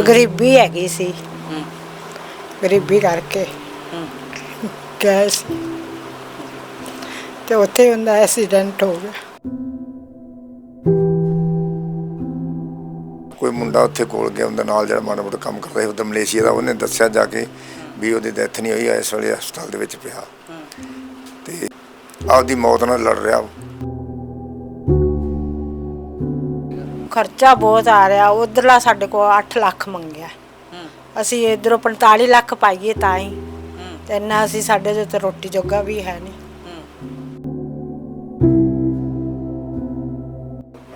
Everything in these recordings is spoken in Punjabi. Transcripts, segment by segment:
ਗਰੀਬੀ ਹੈਗੀ ਸੀ। ਹੂੰ। ਗਰੀਬੀ ਕਰਕੇ। ਹੂੰ। ਗਏ ਸੀ ਤੇ ਉੱਥੇ ਹੁੰਦਾ ਐਕਸੀਡੈਂਟ ਹੋ ਗਿਆ। ਕੋਈ ਮੁੰਡਾ ਉੱਥੇ ਕੋਲ ਗਿਆ ਉਹਦੇ ਨਾਲ ਜਿਹੜਾ ਮਾੜਾ ਮੋਟਾ ਕੰਮ ਕਰਦਾ ਸੀ ਉਹਦਾ ਮਲੇਸ਼ੀਆ ਦਾ ਉਹਨੇ ਦੱਸਿਆ ਜਾ ਕੇ ਵੀ ਉਹਦੀ ਡੈਥ ਨਹੀਂ ਹੋਈ ਇਸ ਵੇਲੇ ਹਸਪਤਾਲ ਦੇ ਵਿੱਚ ਪਿਆ। ਤੇ ਆਪਦੀ ਮੌਤ ਨਾਲ ਲੜ ਰਿਹਾ। ਉਹ। ਖਰਚਾ ਬਹੁਤ ਆ ਰਿਹਾ ਉਧਰਲਾ ਸਾਡੇ ਕੋਲ 8 ਲੱਖ ਮੰਗਿਆ। ਹੂੰ। ਅਸੀਂ ਇਧਰੋਂ 45 ਲੱਖ ਪਾਈਏ ਤਾਂ ਹੀ। ਤੇ ਇੰਨਾ ਅਸੀਂ ਸਾਡੇ ਦੇ ਤੇ ਰੋਟੀ ਜੋਗਾ ਵੀ ਹੈ ਨਹੀਂ।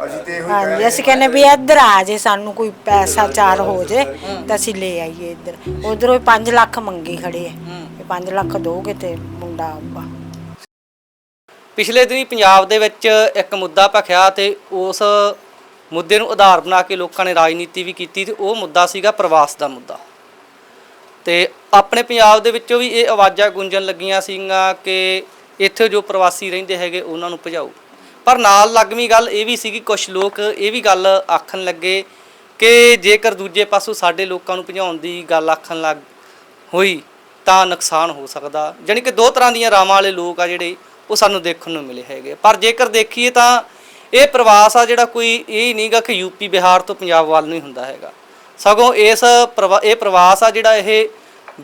ਅਸੀਂ ਤੇ ਇਹੋ ਹਾਂਜੀ ਅਸੀਂ ਕਹਿੰਦੇ ਵੀ ਇੱਧਰ ਆ ਜੇ ਸਾਨੂੰ ਕੋਈ ਪੈਸਾ ਚਾਰ ਹੋ ਜੇ ਤਾਂ ਅਸੀਂ ਲੈ ਆਈਏ ਇੱਧਰ। ਉਧਰੋਂ 5 ਲੱਖ ਮੰਗੀ ਖੜੇ ਆ। ਵੀ 5 ਲੱਖ ਦੋਗੇ ਤੇ ਮੁੰਡਾ ਆਊਗਾ। ਪਿਛਲੇ ਦਿਨੀ ਪੰਜਾਬ ਦੇ ਵਿੱਚ ਇੱਕ ਮੁੱਦਾ ਭਖਿਆ ਤੇ ਉਸ ਮੁੱਦੇ ਨੂੰ ਆਧਾਰ ਬਣਾ ਕੇ ਲੋਕਾਂ ਨੇ ਰਾਜਨੀਤੀ ਵੀ ਕੀਤੀ ਤੇ ਉਹ ਮੁੱਦਾ ਸੀਗਾ ਪ੍ਰਵਾਸ ਦਾ ਮੁੱਦਾ। ਤੇ ਆਪਣੇ ਪੰਜਾਬ ਦੇ ਵਿੱਚੋਂ ਵੀ ਇਹ ਆਵਾਜ਼ਾਂ ਗੂੰਜਣ ਲੱਗੀਆਂ ਸੀਗੀਆਂ ਕਿ ਇੱਥੇ ਜੋ ਪ੍ਰਵਾਸੀ ਰਹਿੰਦੇ ਹੈਗੇ ਉਹਨਾਂ ਨੂੰ ਭਜਾਓ। ਪਰ ਨਾਲ ਲੱਗਵੀਂ ਗੱਲ ਇਹ ਵੀ ਸੀਗੀ ਕੁਝ ਲੋਕ ਇਹ ਵੀ ਗੱਲ ਆਖਣ ਲੱਗੇ ਕਿ ਜੇਕਰ ਦੂਜੇ ਪਾਸੋਂ ਸਾਡੇ ਲੋਕਾਂ ਨੂੰ ਭਜਾਉਣ ਦੀ ਗੱਲ ਆਖਣ ਲੱਗ ਹੋਈ ਤਾਂ ਨੁਕਸਾਨ ਹੋ ਸਕਦਾ। ਜਾਣੀ ਕਿ ਦੋ ਤਰ੍ਹਾਂ ਦੀਆਂ ਰਾਵਾਂ ਵਾਲੇ ਲੋਕ ਆ ਜਿਹੜੇ, ਉਹ ਸਾਨੂੰ ਦੇਖਣ ਨੂੰ ਮਿਲੇ ਹੈਗੇ। ਪਰ ਜੇਕਰ ਦੇਖੀਏ ਤਾਂ ਇਹ ਪ੍ਰਵਾਸ ਆ ਜਿਹੜਾ ਕੋਈ ਇਹ ਨਹੀਂਗਾ ਕਿ ਯੂਪੀ, ਬਿਹਾਰ ਤੋਂ ਪੰਜਾਬ ਵੱਲ ਨਹੀਂ ਹੁੰਦਾ ਹੈਗਾ। ਸਗੋਂ ਇਸ ਪ੍ਰਵਾ- ਇਹ ਪ੍ਰਵਾਸ ਆ ਜਿਹੜਾ ਇਹ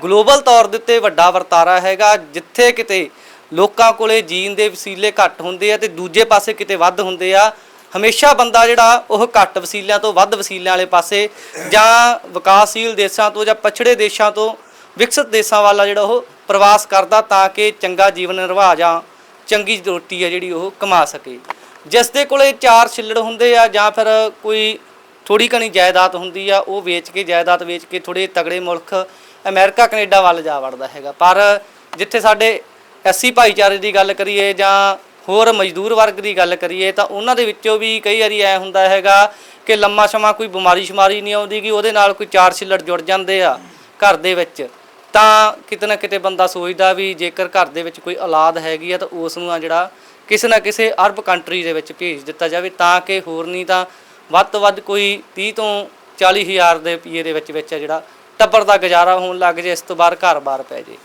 ਗਲੋਬਲ ਤੌਰ ਦੇ ਉੱਤੇ ਵੱਡਾ ਵਰਤਾਰਾ ਹੈਗਾ, ਜਿੱਥੇ ਕਿਤੇ ਲੋਕਾਂ ਕੋਲੇ ਜੀਣ ਦੇ ਵਸੀਲੇ ਘੱਟ ਹੁੰਦੇ ਆ ਤੇ ਦੂਜੇ ਪਾਸੇ ਕਿਤੇ ਵੱਧ ਹੁੰਦੇ ਆ, ਹਮੇਸ਼ਾ ਬੰਦਾ ਜਿਹੜਾ ਉਹ ਘੱਟ ਵਸੀਲਿਆਂ ਤੋਂ ਵੱਧ ਵਸੀਲਿਆਂ ਵਾਲੇ ਪਾਸੇ ਜਾਂ ਵਿਕਾਸਸ਼ੀਲ ਦੇਸ਼ਾਂ ਤੋਂ ਜਾਂ ਪਛੜੇ ਦੇਸ਼ਾਂ ਤੋਂ ਵਿਕਸਿਤ ਦੇਸ਼ਾਂ ਵੱਲ ਆ ਜਿਹੜਾ ਉਹ ਪ੍ਰਵਾਸ ਕਰਦਾ ਤਾਂ ਕਿ ਚੰਗਾ ਜੀਵਨ ਨਿਰਵਾਹ ਜਾਂ ਚੰਗੀ ਰੋਟੀ ਆ ਜਿਹੜੀ ਉਹ ਕਮਾ ਸਕੇ। ਜਿਸ ਦੇ ਕੋਲੇ ਚਾਰ ਛਿੱਲੜ ਹੁੰਦੇ ਆ ਜਾਂ ਫਿਰ ਕੋਈ ਥੋੜੀ ਘਣੀ ਜਾਇਦਾਦ ਹੁੰਦੀ ਆ, ਉਹ ਵੇਚ ਕੇ, ਜਾਇਦਾਦ ਵੇਚ ਕੇ ਥੋੜੇ ਤਗੜੇ ਮੁਲਕ ਅਮਰੀਕਾ, ਕੈਨੇਡਾ ਵੱਲ ਜਾ ਵੜਦਾ ਹੈਗਾ। ਪਰ ਜਿੱਥੇ ਸਾਡੇ ਐਸੀ ਭਾਈਚਾਰੇ ਦੀ ਗੱਲ ਕਰੀਏ ਜਾਂ ਹੋਰ ਮਜ਼ਦੂਰ ਵਰਗ ਦੀ ਗੱਲ ਕਰੀਏ, ਤਾਂ ਉਹਨਾਂ ਦੇ ਵਿੱਚੋਂ ਵੀ ਕਈ ਵਾਰੀ ਐ ਹੁੰਦਾ ਹੈਗਾ ਕਿ ਲੰਮਾ ਸਮਾਂ ਕੋਈ ਬਿਮਾਰੀ ਸ਼ਮਾਰੀ ਨਹੀਂ ਆਉਂਦੀ ਕਿ ਉਹਦੇ ਨਾਲ ਕੋਈ ਚਾਰ ਛਿੱਲੜ ਜੁੜ ਜਾਂਦੇ ਆ ਘਰ ਦੇ ਵਿੱਚ। ਤਾਂ ਕਿਤੇ ਨਾ ਕਿਤੇ ਬੰਦਾ ਸੋਚਦਾ ਵੀ ਜੇਕਰ ਘਰ ਦੇ ਵਿੱਚ ਕੋਈ ਔਲਾਦ ਹੈਗੀ ਆ ਤਾਂ ਉਸ ਨੂੰ ਆ ਜਿਹੜਾ ਕਿਸੇ ਨਾ ਕਿਸੇ ਅਰਬ ਕੰਟਰੀ ਦੇ ਵਿੱਚ ਭੇਜ ਦਿੱਤਾ ਜਾਵੇ ਤਾਂ ਕਿ ਹੋਰ ਨਹੀਂ ਤਾਂ ਵੱਧ ਤੋਂ ਵੱਧ ਕੋਈ 30 ਤੋਂ 40 ਹਜ਼ਾਰ ਦੇ ਰੁਪਈਏ ਦੇ ਵਿੱਚ ਵਿੱਚ ਜਿਹੜਾ ਟੱਬਰ ਦਾ ਗੁਜ਼ਾਰਾ ਹੋਣ ਲੱਗ ਜੇ, ਇਸ ਤੋਂ ਬਾਅਦ ਘਰ-ਬਾਰ ਪੈ ਜੇ।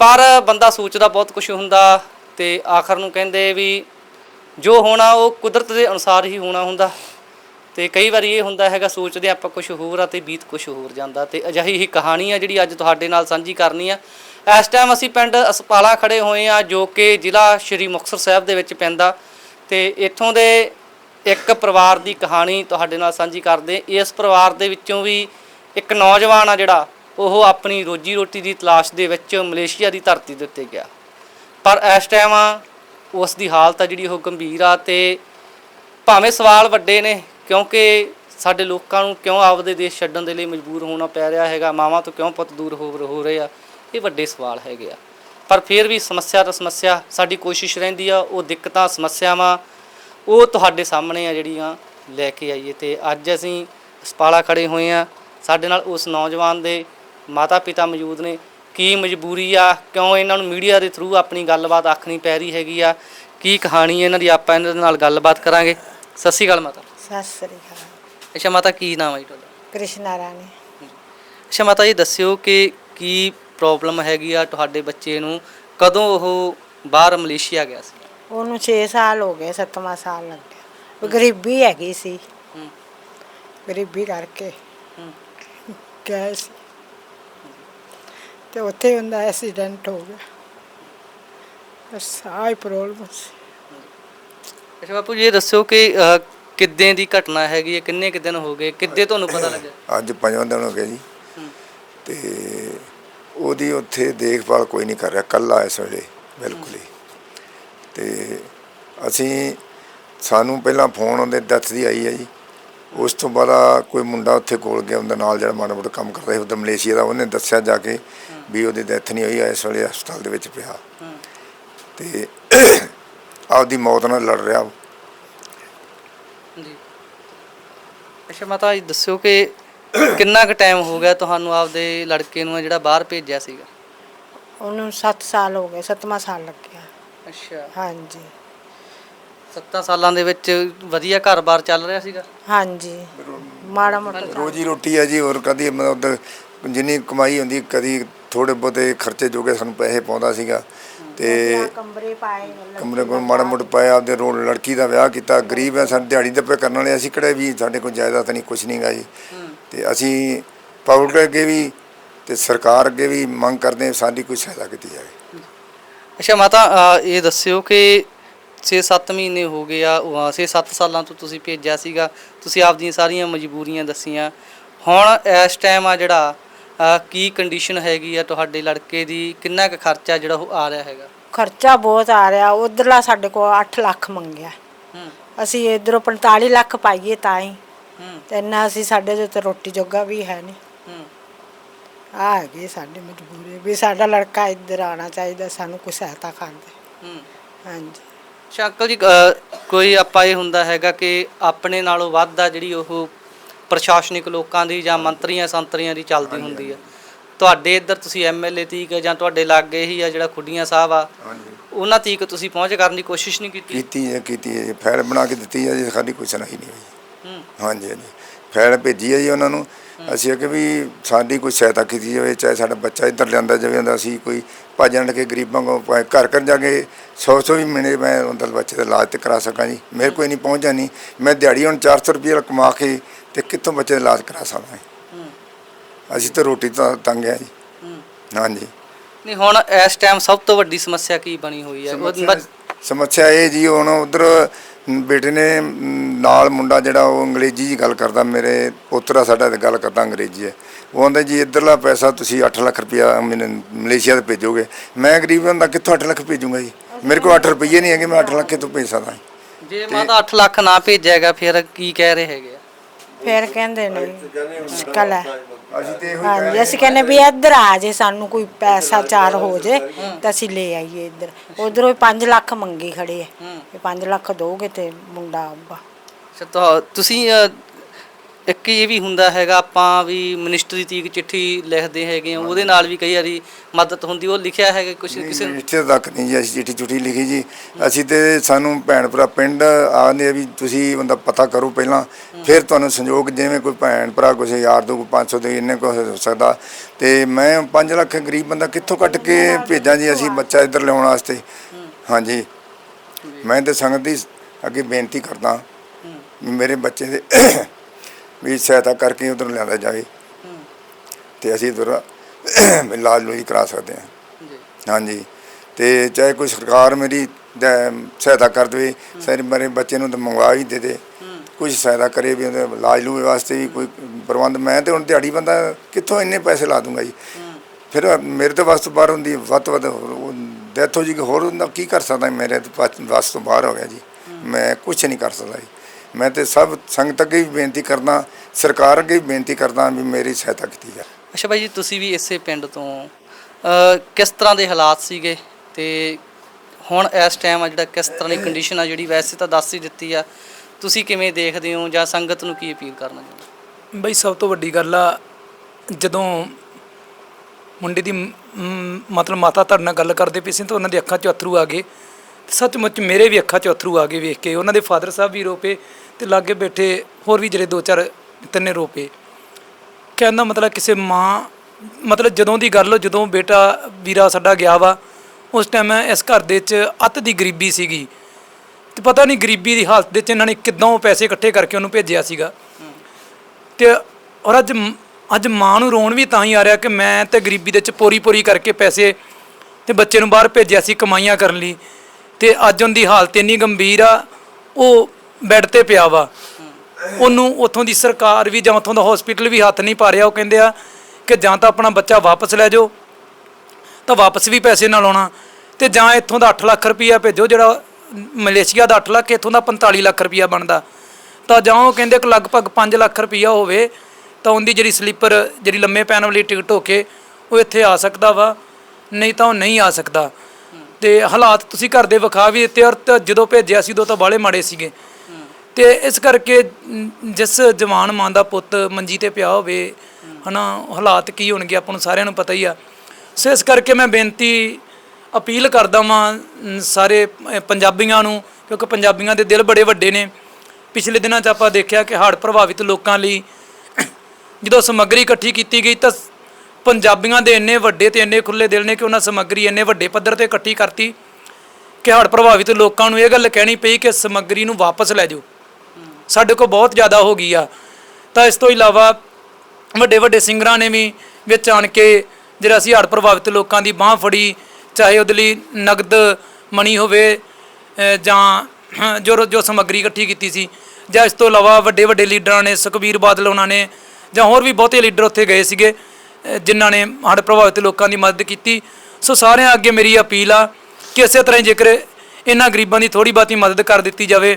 ਪਰ ਬੰਦਾ ਸੋਚਦਾ ਬਹੁਤ ਕੁਝ ਹੁੰਦਾ ਤੇ ਆਖਰ ਨੂੰ ਕਹਿੰਦੇ ਵੀ ਜੋ ਹੋਣਾ ਉਹ ਕੁਦਰਤ ਦੇ ਅਨੁਸਾਰ ਹੀ ਹੋਣਾ ਹੁੰਦਾ। ਤੇ ਕਈ ਵਾਰੀ ਇਹ ਹੁੰਦਾ ਹੈਗਾ, ਸੋਚਦੇ ਆਪਾਂ ਕੁਝ ਹੋਰ ਆ ਤੇ ਬੀਤ ਕੁਝ ਹੋਰ ਜਾਂਦਾ ਤੇ ਅਜਿਹੀ ਹੀ ਕਹਾਣੀ ਆ ਜਿਹੜੀ ਅੱਜ ਤੁਹਾਡੇ ਨਾਲ ਸਾਂਝੀ ਕਰਨੀ ਆ। ਇਸ ਟਾਈਮ ਅਸੀਂ ਪਿੰਡ ਅਸਪਾਲਾ ਖੜੇ ਹੋਏ ਆ, ਜੋ ਕਿ ਜ਼ਿਲ੍ਹਾ ਸ਼੍ਰੀ ਮੁਕਤਸਰ ਸਾਹਿਬ ਦੇ ਵਿੱਚ ਪੈਂਦਾ ਤੇ ਇੱਥੋਂ ਦੇ ਇੱਕ ਪਰਿਵਾਰ ਦੀ ਕਹਾਣੀ ਤੁਹਾਡੇ ਨਾਲ ਸਾਂਝੀ ਕਰਦੇ ਇਸ ਪਰਿਵਾਰ ਦੇ ਵਿੱਚੋਂ ਵੀ ਇੱਕ ਨੌਜਵਾਨ ਆ ਜਿਹੜਾ, ਉਹ ਆਪਣੀ ਰੋਜੀ ਰੋਟੀ ਦੀ ਤਲਾਸ਼ ਦੇ ਵਿੱਚ ਮਲੇਸ਼ੀਆ ਦੀ ਧਰਤੀ ਦੇ ਉੱਤੇ ਗਿਆ। ਪਰ ਇਸ ਟਾਈਮ ਉਸ ਦੀ ਹਾਲਤ ਆ ਜਿਹੜੀ ਉਹ ਗੰਭੀਰ ਆ ਤੇ ਭਾਵੇਂ ਸਵਾਲ ਵੱਡੇ ਨੇ ਕਿਉਂਕਿ ਸਾਡੇ ਲੋਕਾਂ ਨੂੰ ਕਿਉਂ ਆਪਦੇ ਦੇਸ਼ ਛੱਡਣ ਦੇ ਲਈ ਮਜਬੂਰ ਹੋਣਾ ਪੈ ਰਿਹਾ ਹੈਗਾ? ਮਾਵਾਂ ਤੋਂ ਕਿਉਂ ਪੁੱਤ ਦੂਰ ਹੋ ਹੋ ਰਹੇ ਆ? ਇਹ ਵੱਡੇ ਸਵਾਲ ਹੈਗੇ ਆ। ਪਰ ਫਿਰ ਵੀ ਸਮੱਸਿਆ ਤਾਂ ਸਮੱਸਿਆ, ਸਾਡੀ ਕੋਸ਼ਿਸ਼ ਰਹਿੰਦੀ ਆ, ਉਹ ਦਿੱਕਤਾਂ, ਸਮੱਸਿਆਵਾਂ, ਉਹ ਤੁਹਾਡੇ ਸਾਹਮਣੇ ਆ ਜਿਹੜੀਆਂ ਲੈ ਕੇ ਆਈਏ ਤੇ ਅੱਜ ਅਸੀਂ ਸਪਾਲਾ ਖੜੇ ਹੋਏ ਆ। ਸਾਡੇ ਨਾਲ ਉਸ ਨੌਜਵਾਨ ਦੇ ਮਾਤਾ ਪਿਤਾ ਮੌਜੂਦ ਨੇ। ਕੀ ਮਜਬੂਰੀ ਆ? ਕਿਉਂ ਇਹਨਾਂ ਨੂੰ ਮੀਡੀਆ ਦੇ ਥਰੂ ਆਪਣੀ ਗੱਲਬਾਤ ਆਖਣੀ ਪੈ ਰਹੀ ਹੈਗੀ ਆ? ਕੀ ਕਹਾਣੀ ਇਹਨਾਂ ਦੀ? ਆਪਾਂ ਇਹਨਾਂ ਦੇ ਨਾਲ ਗੱਲਬਾਤ ਕਰਾਂਗੇ। ਸਤਿ ਸ਼੍ਰੀ ਅਕਾਲ ਮਾਤਾ। ਸਤਿ ਸ੍ਰੀ ਅਕਾਲ। ਅੱਛਾ ਮਾਤਾ ਕੀ ਨਾਮ ਹੈ ਜੀ ਤੁਹਾਡਾ? ਕ੍ਰਿਸ਼ਨਾ ਰਾਣੀ। ਅੱਛਾ ਮਾਤਾ ਜੀ ਦੱਸਿਓ ਕਿ ਕੀ ਪ੍ਰੋਬਲਮ ਹੈਗੀ ਆ ਤੁਹਾਡੇ ਬੱਚੇ ਨੂੰ? ਕਦੋਂ ਉਹ ਬਾਹਰ ਮਲੇਸ਼ੀਆ ਗਿਆ ਸੀ? ਉਹਨੂੰ 6 ਸਾਲ ਹੋ ਗਏ 7ਵਾਂ ਸਾਲ ਲੱਗਿਆ। ਵੀ ਗਰੀਬੀ ਹੈਗੀ ਸੀ। ਹੂੰ। ਗਰੀਬੀ ਕਰਕੇ ਹੂੰ। ਗਏ ਸੀ। ਤੇ ਉੱਥੇ ਹੁੰਦਾ ਐਕਸੀਡੈਂਟ ਹੋ ਗਿਆ। ਬਸ ਆਹ ਹੀ ਪ੍ਰੋਬਲਮ ਸੀ। ਅੱਛਾ ਬਾਪੂ ਜੀ ਇਹ ਦੱਸਿਓ ਕਿ ਅਹ, ਕਿੱਦਾਂ ਦੀ ਘਟਨਾ ਹੈਗੀ ਹੈ? ਕਿੰਨੇ ਕੁ ਦਿਨ ਹੋ ਗਏ? ਕਿੱਦੇ ਤੁਹਾਨੂੰ ਪਤਾ ਲੱਗਿਆ? ਅੱਜ ਪੰਜਵਾਂ ਦਿਨ ਹੋ ਗਿਆ ਜੀ। ਤੇ ਉਹਦੀ ਉੱਥੇ ਦੇਖਭਾਲ ਕੋਈ ਨਹੀਂ ਕਰ ਰਿਹਾ। ਕੱਲਾ ਇਸ ਵੇਲੇ ਬਿਲਕੁਲ ਹੀ। ਤੇ ਅਸੀਂ ਸਾਨੂੰ ਪਹਿਲਾਂ ਫੋਨ ਉਹਦੇ ਡੈਥ ਦੀ ਆਈ ਹੈ ਜੀ। ਉਸ ਤੋਂ ਬਾਅਦ ਕੋਈ ਮੁੰਡਾ ਉੱਥੇ ਕੋਲ ਗਿਆ ਉਹਦੇ ਨਾਲ ਜਿਹੜਾ ਮਾੜਾ ਮੋਟਾ ਕੰਮ ਕਰਦਾ ਸੀ ਉਹਦਾ ਮਲੇਸ਼ੀਆ ਦਾ ਉਹਨੇ ਦੱਸਿਆ ਜਾ ਕੇ ਵੀ ਉਹਦੀ ਡੈਥ ਨਹੀਂ ਹੋਈ ਇਸ ਵੇਲੇ ਹਸਪਤਾਲ ਦੇ ਵਿੱਚ ਪਿਆ। ਤੇ ਆਪਦੀ ਮੌਤ ਨਾਲ ਲੜ ਰਿਹਾ ਉਹ। ਜੀ ਅੱਛਾ ਮਾਤਾ ਜੀ ਦੱਸਿਓ ਕਿ ਕਿੰਨਾ ਕੁ ਟਾਈਮ ਹੋ ਗਿਆ ਤੁਹਾਨੂੰ ਆਪਦੇ ਲੜਕੇ ਨੂੰ ਜਿਹੜਾ ਬਾਹਰ ਭੇਜਿਆ ਸੀਗਾ? ਉਹਨੂੰ 7 ਸਾਲ ਹੋ ਗਏ 7ਵਾਂ ਸਾਲ ਲੱਗਿਆ। ਅੱਛਾ। ਹਾਂਜੀ। 7 ਸਾਲਾਂ ਦੇ ਵਿੱਚ ਵਧੀਆ ਘਰ-ਬਾਰ ਚੱਲ ਰਿਹਾ ਸੀਗਾ? ਹਾਂਜੀ। ਮਾੜਾ ਮੋਟਾ ਰੋਜੀ ਰੋਟੀ ਹੈ ਜੀ ਹੋਰ ਕਦੀ ਮਤਲਬ ਜਿੰਨੀ ਕਮਾਈ ਹੁੰਦੀ ਕਦੀ ਥੋੜੇ ਬਹੁਤੇ ਖਰਚੇ ਜੋਗੇ ਸਾਨੂੰ ਪੈਸੇ ਪਾਉਂਦਾ ਸੀਗਾ। ਤੇ ਕਮਰੇ ਪਾਏ ਕਮਰੇ ਕੋਲ ਮਾੜਾ ਮੋਟਾ ਪਾਇਆ ਆਪਦੇ ਰੋਲ ਲੜਕੀ ਦਾ ਵਿਆਹ ਕੀਤਾ ਗਰੀਬ ਹੈ ਸਾਡੇ ਦਿਹਾੜੀ ਦੱਪੇ ਕਰਨ ਵਾਲੇ ਅਸੀਂ ਕਿਹੜੇ ਵੀ ਸਾਡੇ ਕੋਲ ਜਾਇਦਾਦ ਨਹੀਂ ਕੁਛ ਨਹੀਂਗਾ ਜੀ। ਤੇ ਅਸੀਂ ਪਬਲਿਕ ਅੱਗੇ ਵੀ ਤੇ ਸਰਕਾਰ ਅੱਗੇ ਵੀ ਮੰਗ ਕਰਦੇ ਸਾਡੀ ਕੋਈ ਸਹਾਇਤਾ ਕੀਤੀ ਜਾਵੇ। ਅੱਛਾ ਮਾਤਾ ਇਹ ਦੱਸਿਓ ਕਿ 6-7 ਮਹੀਨੇ ਹੋ ਗਏ ਆ 6-7 ਸਾਲਾਂ ਤੋਂ ਤੁਸੀਂ ਭੇਜਿਆ ਸੀਗਾ ਤੁਸੀਂ ਆਪਦੀਆਂ ਸਾਰੀਆਂ ਮਜਬੂਰੀਆਂ ਦੱਸੀਆਂ। ਹੁਣ ਇਸ ਟਾਈਮ ਆ ਜਿਹੜਾ ਅ, ਕੀ ਕੰਡੀਸ਼ਨ ਹੈਗੀ ਆ ਤੁਹਾਡੇ ਲੜਕੇ ਦੀ? ਕਿੰਨਾ ਕੁ ਖਰਚਾ ਜਿਹੜਾ ਉਹ ਆ ਰਿਹਾ ਹੈਗਾ? ਖਰਚਾ ਬਹੁਤ ਆ ਰਿਹਾ। ਉਧਰਲਾ ਸਾਡੇ ਕੋਲ 8 ਲੱਖ ਮੰਗਿਆ। ਹੂੰ। ਅਸੀਂ ਇਧਰੋਂ 45 ਲੱਖ ਪਾਈਏ ਤਾਂ ਹੀ। ਹੂੰ। ਤੇ ਇੰਨਾ ਅਸੀਂ ਸਾਡੇ ਦੇ ਉੱਤੇ ਰੋਟੀ ਜੋਗਾ ਵੀ ਹੈ ਨਹੀਂ। ਹੂੰ। ਆ ਹੈਗੀ ਸਾਡੀ ਮਜਬੂਰੀ ਵੀ ਸਾਡਾ ਲੜਕਾ ਇੱਧਰ ਆਉਣਾ ਚਾਹੀਦਾ ਸਾਨੂੰ ਕੋਈ ਸਹਾਇਤਾ ਕਰ ਦੇ। ਹੂੰ। ਹਾਂਜੀ। ਅੱਛਾ ਅੰਕਲ ਜੀ ਕੋਈ ਆਪਾਂ ਇਹ ਹੁੰਦਾ ਹੈਗਾ ਕਿ ਆਪਣੇ ਨਾਲੋਂ ਵੱਧ ਆ ਜਿਹੜੀ ਉਹ ਪ੍ਰਸ਼ਾਸਨਿਕ ਲੋਕਾਂ ਦੀ ਜਾਂ ਮੰਤਰੀਆਂ ਸੰਤਰੀਆਂ ਦੀ ਚੱਲਦੀ ਹੁੰਦੀ ਆ। ਤੁਹਾਡੇ ਇੱਧਰ ਤੁਸੀਂ ਐਮਐਲਏ ਤੀਕ ਜਾਂ ਤੁਹਾਡੇ ਲਾਗੇ ਹੀ ਆ ਜਿਹੜਾ ਖੁੱਡੀਆਂ ਸਾਹਿਬ ਆ ਹਾਂਜੀ। ਉਹਨਾਂ ਤੀਕ ਤੁਸੀਂ ਪਹੁੰਚ ਕਰਨ ਦੀ ਕੋਸ਼ਿਸ਼ ਨਹੀਂ ਕੀਤੀ? ਕੀਤੀ ਹੈ ਕੀਤੀ ਹੈ। ਫਾਈਲ ਬਣਾ ਕੇ ਦਿੱਤੀ ਹੈ ਜੀ ਸਾਡੀ ਕੋਈ ਸੁਣਾਈ ਨਹੀਂ ਹੋਈ। ਹਾਂਜੀ ਹਾਂਜੀ। ਫਾਈਲ ਭੇਜੀ ਹੈ ਜੀ ਉਹਨਾਂ ਨੂੰ। ਅਸੀਂ ਇਹ ਕਿ ਵੀ ਸਾਡੀ ਕੋਈ ਸਹਾਇਤਾ ਕੀਤੀ ਜਾਵੇ ਚਾਹੇ ਸਾਡਾ ਬੱਚਾ ਇੱਧਰ ਲਿਆਂਦਾ ਜਾਵੇ ਹੁੰਦਾ ਅਸੀਂ ਕੋਈ ਭੱਜਣ ਕੇ ਗਰੀਬਾਂ ਕੋ ਘਰ ਘਰ ਜਾ ਕੇ ਸੌ ਸੌ ਵੀ ਮਹੀਨੇ ਮੈਂ ਉਹਦਾ ਬੱਚੇ ਦਾ ਇਲਾਜ ਤੇ ਕਰਾ ਸਕਾਂ ਜੀ। ਮੇਰੇ ਕੋਈ ਨਹੀਂ ਪਹੁੰਚਿਆ ਨਹੀਂ। ਮੈਂ ਦਿਹਾੜੀ ਹੁਣ 400 ਰੁਪਏ ਕਮਾ ਕੇ ਤੇ ਕਿੱਥੋਂ ਬੱਚੇ ਦਾ ਇਲਾਜ ਕਰਾ ਸਕਾਂ ਹੂੰ। ਅਸੀਂ ਤਾਂ ਰੋਟੀ ਤਾਂ ਤੰਗ ਹੈ ਜੀ। ਹਾਂਜੀ। ਨਹੀਂ ਹੁਣ ਇਸ ਟਾਈਮ ਸਭ ਤੋਂ ਵੱਡੀ ਸਮੱਸਿਆ ਕੀ ਬਣੀ ਹੋਈ ਹੈ? ਸਮੱਸਿਆ ਇਹ ਜੀ ਹੁਣ ਉਧਰ ਬੇਟੇ ਨੇ ਮ, ਨਾਲ ਮੁੰਡਾ ਜਿਹੜਾ ਉਹ ਅੰਗਰੇਜ਼ੀ ਜੀ ਗੱਲ ਕਰਦਾ। ਮੇਰੇ ਪੋਤਰਾ ਸਾਡਾ ਤੇ ਗੱਲ ਕਰਦਾ ਅੰਗਰੇਜ਼ੀ ਹੈ। ਉਹ ਕਹਿੰਦਾ ਜੀ ਇੱਧਰਲਾ ਪੈਸਾ ਤੁਸੀਂ 8 ਲੱਖ ਰੁਪਇਆ ਮੈਨੂੰ ਮਲੇਸ਼ੀਆ ਤੇ ਭੇਜੋਗੇ। ਮੈਂ ਗਰੀਬ ਬੰਦਾ ਕਿੱਥੋਂ 8 ਲੱਖ ਭੇਜੂੰਗਾ ਜੀ? ਮੇਰੇ ਕੋਲ 8 ਰੁਪਏ ਨਹੀਂ ਹੈਗੇ ਮੈਂ 8 ਲੱਖ ਕਿੱਥੋਂ ਭੇਜ ਸਕਦਾ ਜੇ? ਮਾਤਾ 8 ਲੱਖ ਨਾ ਭੇਜਿਆਗਾ ਫਿਰ ਕੀ ਕਹਿ ਰਹੇ ਹੈਗੇ? ਫਿਰ ਕਹਿੰਦੇ ਨੇ ਮੁਸ਼ਕਲ ਹੈ। ਅਸੀਂ ਤੇ ਇਹੋ ਹੀ ਹਾਂਜੀ ਅਸੀਂ ਕਹਿੰਦੇ ਵੀ ਇੱਧਰ ਆ ਜੇ ਸਾਨੂੰ ਕੋਈ ਪੈਸਾ ਚਾਰ ਹੋ ਜੇ ਤਾਂ ਅਸੀਂ ਲੈ ਆਈਏ ਇੱਧਰ। ਉਧਰੋਂ 5 ਲੱਖ ਮੰਗੀ ਖੜੇ ਆ। ਹੂੰ। ਇਹ 5 ਲੱਖ ਦੋਗੇ ਤੇ ਮੁੰਡਾ ਆਊਗਾ। ਤੁਸੀਂ ਅ, ਇੱਕ ਇਹ ਵੀ ਹੁੰਦਾ ਹੈਗਾ ਆਪਾਂ ਵੀ ਮਿਨਿਸਟਰੀ ਤੀਕ ਚਿੱਠੀ ਲਿਖਦੇ ਹੈਗੇ ਆ ਉਹਦੇ ਨਾਲ ਵੀ ਕਈ ਵਾਰੀ ਮਦਦ ਹੁੰਦੀ ਉਹ ਲਿਖਿਆ ਹੈਗਾ ਕੁਝ ਕਿਸੇ ਇੱਥੇ ਤੱਕ ਨਹੀਂ ਜੀ ਅਸੀਂ ਚਿੱਠੀ ਚੁੱਠੀ ਲਿਖੀ ਜੀ। ਅਸੀਂ ਤੇ ਸਾਨੂੰ ਭੈਣ ਭਰਾ ਪਿੰਡ ਆਂਦੇ ਆ ਵੀ ਤੁਸੀਂ ਬੰਦਾ ਪਤਾ ਕਰੋ ਪਹਿਲਾਂ ਫਿਰ ਤੁਹਾਨੂੰ ਸੰਯੋਗ ਜਿਵੇਂ ਕੋਈ ਭੈਣ ਭਰਾ ਕੁਛ ਯਾਰ ਦੋ 500 ਦੇ ਇੰਨੇ ਕੁ ਹੋ ਸਕਦਾ। ਤੇ ਮੈਂ 5 ਲੱਖ ਗਰੀਬ ਬੰਦਾ ਕਿੱਥੋਂ ਕੱਟ ਕੇ ਭੇਜਾਂ ਜੀ ਅਸੀਂ ਬੱਚਾ ਇੱਧਰ ਲਿਆਉਣ ਵਾਸਤੇ? ਹਾਂਜੀ। ਮੈਂ ਤੇ ਸੰਗਤ ਦੀ ਅੱਗੇ ਬੇਨਤੀ ਕਰਦਾ ਮੇਰੇ ਬੱਚੇ ਦੇ ਵੀ ਸਹਾਇਤਾ ਕਰਕੇ ਉਧਰ ਲਿਆਂਦਾ ਜਾਵੇ ਤੇ ਅਸੀਂ ਉਧਰ ਇਲਾਜ ਲੂਜ ਕਰਾ ਸਕਦੇ ਹਾਂ। ਜੀ। ਹਾਂਜੀ। ਤੇ ਚਾਹੇ ਕੋਈ ਸਰਕਾਰ ਮੇਰੀ ਸਹਾਇਤਾ ਕਰ ਦੇਵੇ ਸਾਰੇ ਮੇਰੇ ਬੱਚੇ ਨੂੰ ਤਾਂ ਮੰਗਵਾ ਹੀ ਦੇ ਦੇ। ਕੁਝ ਸਹਾਇਤਾ ਕਰੇ ਵੀ ਉਹਦੇ ਇਲਾਜ ਲੂਜ ਵਾਸਤੇ ਵੀ ਕੋਈ ਪ੍ਰਬੰਧ ਮੈਂ ਤੇ ਹੁਣ ਦਿਹਾੜੀ ਬੰਦਾ ਕਿੱਥੋਂ ਇੰਨੇ ਪੈਸੇ ਲਾ ਦੂੰਗਾ ਜੀ? ਫਿਰ ਮੇਰੇ ਤੇ ਵਸਤ ਬਾਹਰ ਹੁੰਦੀ ਹੈ, ਵੱਧ ਤੋਂ ਵੱਧ ਡੈਥ ਹੋ ਜੀ ਹੋਰ ਹੁੰਦਾ ਕੀ ਕਰ ਸਕਦਾ ਮੇਰੇ ਤੇ ਵੱਸ ਤੋਂ ਬਾਹਰ ਹੋ ਗਿਆ ਜੀ? ਮੈਂ ਕੁਝ ਨਹੀਂ ਕਰ ਸਕਦਾ ਜੀ। ਮੈਂ ਤੇ ਸਭ ਸੰਗਤ ਅੱਗੇ ਵੀ ਬੇਨਤੀ ਕਰਦਾ ਸਰਕਾਰ ਅੱਗੇ ਵੀ ਬੇਨਤੀ ਕਰਦਾ ਵੀ ਮੇਰੀ ਸਹਾਇਤਾ ਕੀਤੀ ਜਾਵੇ। ਅੱਛਾ ਭਾਈ ਜੀ ਤੁਸੀਂ ਵੀ ਇਸੇ ਪਿੰਡ ਤੋਂ ਅ, ਕਿਸ ਤਰ੍ਹਾਂ ਦੇ ਹਾਲਾਤ ਸੀਗੇ? ਤੇ ਹੁਣ ਇਸ ਟਾਈਮ ਆ ਜਿਹੜਾ ਕਿਸ ਤਰ੍ਹਾਂ ਦੀ ਕੰਡੀਸ਼ਨ ਆ ਜਿਹੜੀ ਵੈਸੇ ਤਾਂ ਦੱਸ ਹੀ ਦਿੱਤੀ ਆ। ਤੁਸੀਂ ਕਿਵੇਂ ਦੇਖਦੇ ਹੋ ਜਾਂ ਸੰਗਤ ਨੂੰ ਕੀ ਅਪੀਲ ਕਰਨਾ ਚਾਹੁੰਦੇ ਬਈ ਸਭ ਤੋਂ ਵੱਡੀ ਗੱਲ ਆ ਜਦੋਂ ਮੁੰਡੇ ਦੀ ਮ- ਮ- ਮਤਲਬ ਮਾਤਾ ਤੁਹਾਡੇ ਨਾਲ ਗੱਲ ਕਰਦੇ ਪਈ ਸੀ ਤਾਂ ਉਹਨਾਂ ਦੀ ਅੱਖਾਂ 'ਚ ਅਥਰੂ ਆ ਗਏ। ਸੱਚਮੁੱਚ ਮੇਰੇ ਵੀ ਅੱਖਾਂ 'ਚ ਅਥਰੂ ਆ ਗਏ ਵੇਖ ਕੇ। ਉਹਨਾਂ ਦੇ ਫਾਦਰ ਸਾਹਿਬ ਵੀ ਰੋਪੇ ਤੇ ਲਾਗੇ ਬੈਠੇ ਹੋਰ ਵੀ ਜਿਹੜੇ ਦੋ ਚਾਰ ਤਿੰਨੇ ਰੋਪੇ ਕਹਿੰਦਾ ਮਤਲਬ ਕਿਸੇ ਮਾਂ, ਮਤਲਬ ਜਦੋਂ ਦੀ ਗੱਲ, ਜਦੋਂ ਬੇਟਾ ਵੀਰਾ ਸਾਡਾ ਗਿਆ ਵਾ, ਉਸ ਟਾਈਮ ਇਸ ਘਰ ਦੇ ਵਿੱਚ ਅੱਤ ਦੀ ਗਰੀਬੀ ਸੀਗੀ। ਤੇ ਪਤਾ ਨਹੀਂ ਗਰੀਬੀ ਦੀ ਹਾਲਤ ਦੇ ਵਿੱਚ ਇਹਨਾਂ ਨੇ ਕਿੱਦਾਂ ਉਹ ਪੈਸੇ ਇਕੱਠੇ ਕਰਕੇ ਉਹਨੂੰ ਭੇਜਿਆ ਸੀਗਾ। ਤੇ ਔਰ ਅੱਜ ਅੱਜ ਮਾਂ ਨੂੰ ਰੋਣ ਵੀ ਤਾਂ ਹੀ ਆ ਰਿਹਾ ਕਿ ਮੈਂ ਤੇ ਗਰੀਬੀ ਦੇ ਵਿੱਚ ਪੋਰੀ ਪੋਰੀ ਕਰਕੇ ਪੈਸੇ ਤੇ ਬੱਚੇ ਨੂੰ ਬਾਹਰ ਭੇਜਿਆ ਸੀ ਕਮਾਈਆਂ ਕਰਨ ਲਈ। ਤੇ ਅੱਜ ਉਹਦੀ ਹਾਲਤ ਇੰਨੀ ਗੰਭੀਰ ਆ, ਉਹ ਬੈੱਡ ਤੇ ਪਿਆ ਵਾ। ਉਹਨੂੰ ਉੱਥੋਂ ਦੀ ਸਰਕਾਰ ਵੀ ਜਾਂ ਉੱਥੋਂ ਦਾ ਹਸਪੀਟਲ ਵੀ ਹੱਥ ਨਹੀਂ ਪਾ ਰਿਹਾ, ਉਹ ਕਹਿੰਦੇ ਆ ਕਿ ਜਾਂ ਤਾਂ ਆਪਣਾ ਬੱਚਾ ਵਾਪਸ ਲੈ ਜਾਓ, ਤਾਂ ਵਾਪਸ ਵੀ ਪੈਸੇ ਨਾਲ ਲਾਉਣਾ ਤੇ ਜਾਂ ਇੱਥੋਂ ਦਾ 8 ਲੱਖ ਰੁਪਈਆ ਭੇਜੋ ਜਿਹੜਾ ਮਲੇਸ਼ੀਆ ਦਾ 8 ਲੱਖ, ਇੱਥੋਂ ਦਾ 45 ਲੱਖ ਰੁਪਈਆ ਬਣਦਾ। ਤਾਂ ਜਾਂ ਉਹ ਕਹਿੰਦੇ ਕਿ ਲਗਭਗ 5 ਲੱਖ ਰੁਪਈਆ ਹੋਵੇ, ਤਾਂ ਉਹਦੀ ਜਿਹੜੀ ਸਲੀਪਰ, ਜਿਹੜੀ ਲੰਮੇ ਪੈਣ ਵਾਲੀ ਟਿਕਟ ਹੋ ਕੇ ਉਹ ਇੱਥੇ ਆ ਸਕਦਾ ਵਾ, ਨਹੀਂ ਤਾਂ ਉਹ ਨਹੀਂ ਆ ਸਕਦਾ। ਤੇ ਹਾਲਾਤ ਤੁਸੀਂ ਘਰ ਦੇ ਵਿਖਾ ਵੀ ਦਿੱਤੇ ਔਰ ਤਾਂ ਜਦੋਂ ਭੇਜਿਆ ਸੀ ਉਦੋਂ ਤਾਂ ਬਾਲੇ ਮਾੜੇ ਸੀਗੇ। ਤੇ ਇਸ ਕਰਕੇ ਮ, ਜਿਸ ਜਵਾਨ ਮਾਂ ਦਾ ਪੁੱਤ ਮੰਜੀ ਤੇ ਪਿਆ ਹੋਵੇ ਹਨਾ ਹਾਲਾਤ ਕੀ ਹੋਣਗੇ ਆਪਾਂ ਨੂੰ ਸਾਰਿਆਂ ਨੂੰ ਪਤਾ ਹੀ ਆ। ਸੋ ਇਸ ਕਰਕੇ ਮੈਂ ਬੇਨਤੀ ਅਪੀਲ ਕਰਦਾ ਵਾਂ ਮ, ਸਾਰੇ ਅ, ਪੰਜਾਬੀਆਂ ਨੂੰ ਕਿਉਂਕਿ ਪੰਜਾਬੀਆਂ ਦੇ ਦਿਲ ਬੜੇ ਵੱਡੇ ਨੇ। ਪਿਛਲੇ ਦਿਨਾਂ 'ਚ ਆਪਾਂ ਦੇਖਿਆ ਕਿ ਹੜ੍ਹ ਪ੍ਰਭਾਵਿਤ ਲੋਕਾਂ ਲਈ ਜਦੋਂ ਸਮੱਗਰੀ ਇਕੱਠੀ ਕੀਤੀ ਗਈ ਤਾਂ ਪੰਜਾਬੀਆਂ ਦੇ ਇੰਨੇ ਵੱਡੇ ਤੇ ਇੰਨੇ ਖੁੱਲੇ ਦਿਲ ਨੇ ਕਿ ਉਹਨਾਂ ਸਮੱਗਰੀ ਇੰਨੇ ਵੱਡੇ ਪੱਧਰ ਤੇ ਇਕੱਠੀ ਕਰਤੀ ਕਿ ਹੜ੍ਹ ਪ੍ਰਭਾਵਿਤ ਲੋਕਾਂ ਨੂੰ ਇਹ ਗੱਲ ਕਹਿਣੀ ਪਈ ਕਿ ਸਮੱਗਰੀ ਨੂੰ ਵਾਪਸ ਲੈ ਜਾਓ। ਸਾਡੇ ਕੋਲ ਬਹੁਤ ਜ਼ਿਆਦਾ ਹੋ ਗਈ ਆ। ਤਾਂ ਇਸ ਤੋਂ ਇਲਾਵਾ ਵੱਡੇ ਵੱਡੇ ਸਿੰਗਰਾਂ ਨੇ ਵੀ ਵਿੱਚ ਆਣ ਕੇ ਜਿਹੜਾ ਅਸੀਂ ਹੜ੍ਹ ਪ੍ਰਭਾਵਿਤ ਲੋਕਾਂ ਦੀ ਬਾਹ ਫੜੀ, ਚਾਹੇ ਉਹਦੇ ਲਈ ਨਗਦ ਮਣੀ ਹੋਵੇ ਜਾਂ ਜੋ ਜੋ ਸਮੱਗਰੀ ਇਕੱਠੀ ਕੀਤੀ ਸੀ, ਜਾਂ ਇਸ ਤੋਂ ਇਲਾਵਾ ਵੱਡੇ ਵੱਡੇ ਲੀਡਰਾਂ ਨੇ, ਸੁਖਬੀਰ ਬਾਦਲ ਉਹਨਾਂ ਨੇ, ਜਾਂ ਹੋਰ ਵੀ ਬਹੁਤੇ ਲੀਡਰ ਉੱਥੇ ਗਏ ਸੀਗੇ। ਜਿਨ੍ਹਾਂ ਨੇ ਹੜ੍ਹ ਪ੍ਰਭਾਵਿਤ ਲੋਕਾਂ ਦੀ ਮਦਦ ਕੀਤੀ। ਸੋ ਸਾਰਿਆਂ ਅੱਗੇ ਮੇਰੀ ਅਪੀਲ ਆ ਕਿ ਇਸੇ ਤਰ੍ਹਾਂ ਹੀ ਜੇਕਰ ਇਹਨਾਂ ਗਰੀਬਾਂ ਦੀ ਥੋੜੀ ਬਾਤੀ ਮਦਦ ਕਰ ਦਿੱਤੀ ਜਾਵੇ,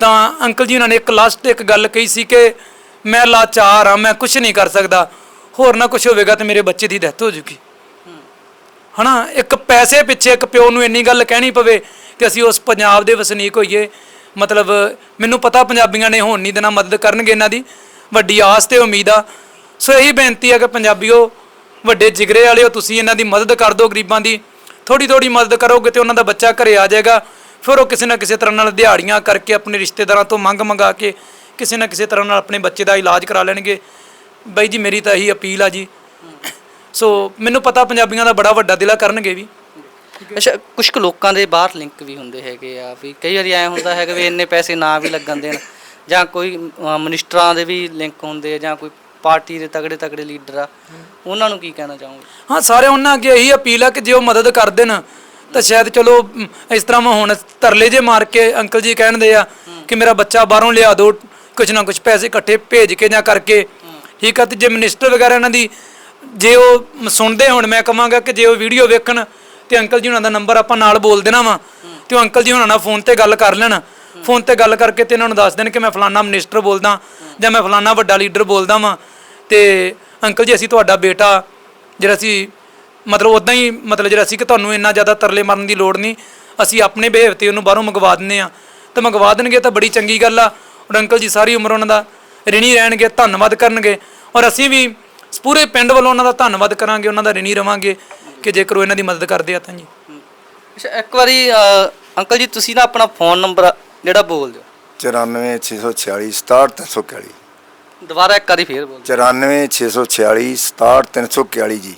ਤਾਂ ਅੰਕਲ ਜੀ ਉਹਨਾਂ ਨੇ ਇੱਕ ਲਾਸਟ ਇੱਕ ਗੱਲ ਕਹੀ ਸੀ ਕਿ ਮੈਂ ਲਾਚਾਰ ਆ, ਮੈਂ ਕੁਝ ਨਹੀਂ ਕਰ ਸਕਦਾ। ਹੋਰ ਨਾ ਕੁਝ ਹੋਵੇਗਾ ਤੇ ਮੇਰੇ ਬੱਚੇ ਦੀ ਡੈਥ ਹੋ ਜੂਗੀ। ਹਨਾ? ਇੱਕ ਪੈਸੇ ਪਿੱਛੇ ਇੱਕ ਪਿਓ ਨੂੰ ਇੰਨੀ ਗੱਲ ਕਹਿਣੀ ਪਵੇ ਕਿ ਅਸੀਂ ਉਸ ਪੰਜਾਬ ਦੇ ਵਸਨੀਕ ਹੋਈਏ। ਮਤਲਬ ਮੈਨੂੰ ਪਤਾ ਪੰਜਾਬੀਆਂ ਨੇ ਹੋਣ ਨਹੀਂ ਦੇਣਾ ਮਦਦ ਕਰਨਗੇ ਇਹਨਾਂ ਦੀ। ਵੱਡੀ ਆਸ ਤੇ ਉਮੀਦ ਆ। ਸੋ ਇਹੀ ਬੇਨਤੀ ਹੈ ਕਿ ਪੰਜਾਬੀਓ, ਵੱਡੇ ਜਿਗਰੇ ਵਾਲਿਓ, ਤੁਸੀਂ ਇਹਨਾਂ ਦੀ ਮਦਦ ਕਰ ਦਿਓ ਗਰੀਬਾਂ ਦੀ। ਥੋੜੀ ਥੋੜੀ ਮਦਦ ਕਰੋਗੇ ਤੇ ਉਹਨਾਂ ਦਾ ਬੱਚਾ ਘਰੇ ਆ ਜਾਏਗਾ। ਫਿਰ ਉਹ ਕਿਸੇ ਨਾ ਕਿਸੇ ਤਰ੍ਹਾਂ ਨਾਲ ਦਿਹਾੜੀਆਂ ਕਰਕੇ ਆਪਣੇ ਰਿਸ਼ਤੇਦਾਰਾਂ ਤੋਂ ਮੰਗ ਮੰਗਾ ਕੇ ਕਿਸੇ ਨਾ ਕਿਸੇ ਤਰ੍ਹਾਂ ਨਾਲ ਆਪਣੇ ਬੱਚੇ ਦਾ ਇਲਾਜ ਕਰਾ ਲੈਣਗੇ। ਬਾਈ ਜੀ, ਮੇਰੀ ਤਾਂ ਇਹੀ ਅਪੀਲ ਆ ਜੀ। ਸੋ ਮੈਨੂੰ ਪਤਾ ਪੰਜਾਬੀਆਂ ਦਾ ਬੜਾ ਵੱਡਾ ਦਿਲਾ ਕਰਨਗੇ ਵੀ। ਅੱਛਾ ਕੁਝ ਕੁ ਲੋਕਾਂ ਦੇ ਬਾਹਰ ਲਿੰਕ ਵੀ ਹੁੰਦੇ ਹੈਗੇ ਆ ਵੀ ਕਈ ਵਾਰੀ ਐ ਹੁੰਦਾ ਹੈਗਾ ਵੀ ਇੰਨੇ ਪੈਸੇ ਨਾ ਵੀ ਲੱਗਣ ਦੇਣ। ਜਾਂ ਕੋਈ ਮਨਿਸਟਰਾਂ ਦੇ ਵੀ ਲਿੰਕ ਹੁੰਦੇ ਆ ਜਾਂ ਕੋਈ ਪਾਰਟੀ ਦੇ ਤਗੜੇ ਤਗੜੇ ਲੀਡਰ ਆ। ਉਹਨਾਂ ਨੂੰ ਕੀ ਕਹਿਣਾ ਚਾਹੋਗੇ? ਹਾਂ ਸਾਰੇ ਉਹਨਾਂ ਅੱਗੇ ਇਹੀ ਅਪੀਲ ਆ ਕਿ ਜੇ ਉਹ ਮਦਦ ਕਰ ਦੇਣ ਤਾਂ ਸ਼ਾਇਦ ਚਲੋ ਮ, ਇਸ ਤਰ੍ਹਾਂ ਮੈਂ ਹੁਣ ਤਰਲੇ ਜੇ ਮਾਰ ਕੇ ਅੰਕਲ ਜੀ ਕਹਿੰਦੇ ਆ ਕਿ ਮੇਰਾ ਬੱਚਾ ਬਾਹਰੋਂ ਲਿਆ ਦਿਓ ਕੁਝ ਨਾ ਕੁਝ ਪੈਸੇ ਇਕੱਠੇ ਭੇਜ ਕੇ ਜਾਂ ਕਰਕੇ। ਠੀਕ ਆ ਤੇ ਜੇ ਮਿਨਿਸਟਰ ਵਗੈਰਾ ਇਹਨਾਂ ਦੀ ਜੇ ਉਹ ਮ- ਸੁਣਦੇ ਹੁਣ ਮੈਂ ਕਹਾਂਗਾ ਕਿ ਜੇ ਉਹ ਵੀਡੀਓ ਵੇਖਣ ਤੇ ਅੰਕਲ ਜੀ ਉਹਨਾਂ ਦਾ ਨੰਬਰ ਆਪਾਂ ਨਾਲ ਬੋਲ ਦੇਣਾ ਵਾ ਤੇ ਉਹ ਅੰਕਲ ਜੀ ਉਹਨਾਂ ਨਾਲ ਫੋਨ ਤੇ ਗੱਲ ਕਰ ਲੈਣ। ਫੋਨ ਤੇ ਗੱਲ ਕਰਕੇ ਤੇ ਇਹਨਾਂ ਨੂੰ ਦੱਸ ਦੇਣ ਕਿ ਮੈਂ ਫਲਾਨਾ ਮਿਨਿਸਟਰ ਬੋਲਦਾ ਜਾਂ ਮੈਂ ਫਲਾਨਾ ਵੱਡਾ ਲੀਡਰ ਬੋਲਦਾ ਵਾਂ। ਤੇ ਅੰਕਲ ਜੀ ਅਸੀਂ ਤੁਹਾਡਾ ਬੇਟਾ ਜਿਹੜਾ ਸੀ ਮਤਲਬ ਉਦਾਂ ਹੀ ਮਤਲਬ ਜਿਹੜਾ ਸੀ ਕਿ ਤੁਹਾਨੂੰ ਇੰਨਾ ਜ਼ਿਆਦਾ ਤਰਲੇ ਮਾਰਨ ਦੀ ਲੋੜ ਨਹੀਂ ਅਸੀਂ ਆਪਣੇ ਬਿਹੇਵ ਤੇ ਉਹਨੂੰ ਬਾਹਰੋਂ ਮੰਗਵਾ ਦਿੰਨੇ ਆ ਤੇ ਮੰਗਵਾ ਦੇਣਗੇ ਤਾਂ ਬੜੀ ਚੰਗੀ ਗੱਲ ਆ ਔਰ ਅੰਕਲ ਜੀ ਸਾਰੀ ਉਮਰ ਉਹਨਾਂ ਦਾ ਰਿਣੀ ਰਹਿਣਗੇ ਧੰਨਵਾਦ ਕਰਨਗੇ ਔਰ ਅਸੀਂ ਵੀ ਪੂਰੇ ਪਿੰਡ ਵੱਲੋਂ ਉਹਨਾਂ ਦਾ ਧੰਨਵਾਦ ਕਰਾਂਗੇ ਉਹਨਾਂ ਦਾ ਰਿਣੀ ਰਵਾਂਗੇ ਕਿ ਜੇਕਰ ਉਹ ਇਹਨਾਂ ਦੀ ਮਦਦ ਕਰਦੇ ਆ ਤਾਂ ਜੀ। ਅੱਛਾ ਇੱਕ ਵਾਰੀ ਅੰਕਲ ਜੀ ਤੁਸੀਂ ਨਾ ਆਪਣਾ ਫੋਨ ਨੰਬਰ ਜਿਹੜਾ ਬੋਲ ਦਿਓ। 94646 67341 ਦੁਬਾਰਾ ਇੱਕ ਵਾਰੀ ਫੇਰ ਬੋਲ। ਦਿਓ 94646 67341 ਜੀ।